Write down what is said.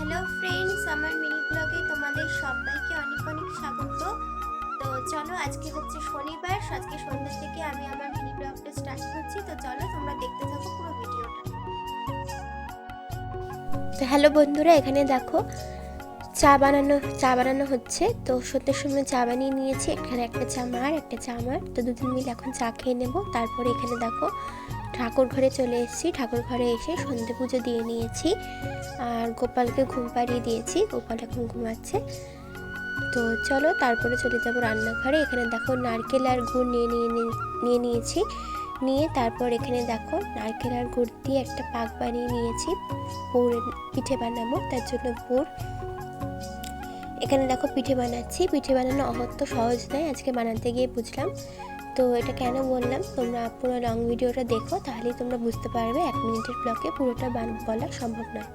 Hello friends আমার mini ব্লগে তোমাদের সবাইকে অনেক অনেক স্বাগত। তো চলো, আজকে হচ্ছে শনিবার আজকে সন্ধ্যা থেকে আমি আমার মিনি ব্লগটা স্টার্ট করছি। তো চলো, তোমরা দেখতে থাকো পুরো ভিডিওটা তো হ্যালো বন্ধুরা, এখানে দেখো চা বানানো চা বানানো হচ্ছে। তো সন্ধ্যের সময় চা বানিয়ে নিয়েছি। এখানে একটা চা মার একটা চা আমার। তো দুদিন মিলে এখন চা খেয়ে নেব। তারপরে এখানে দেখো, ঠাকুর ঘরে চলে এসেছি। ঠাকুর ঘরে এসে সন্ধে পুজো দিয়ে নিয়েছি। আর গোপালকে ঘুম পাড়িয়ে দিয়েছি। গোপাল এখন ঘুমাচ্ছে। তো চলো, তারপরে চলে যাব রান্নাঘরে। এখানে দেখো নারকেল আর গুড় নিয়ে নিয়ে নিয়ে নিয়েছি। নিয়ে তারপর এখানে দেখো নারকেল আর গুড় দিয়ে একটা পাক বানিয়ে নিয়েছি। পুর পিঠে বানাবো, তার জন্য পুর। এখানে দেখো পিঠে বানাচ্ছি। পিঠে বানানো অহত্য সহজ নয়, আজকে বানাতে গিয়ে বুঝলাম। তো এটা কেন বললাম? তোমরা পুরো লং ভিডিওটা দেখো, তাহলেই তোমরা বুঝতে পারবে, এক মিনিটের ব্লকে পুরোটা বলা সম্ভব নয়।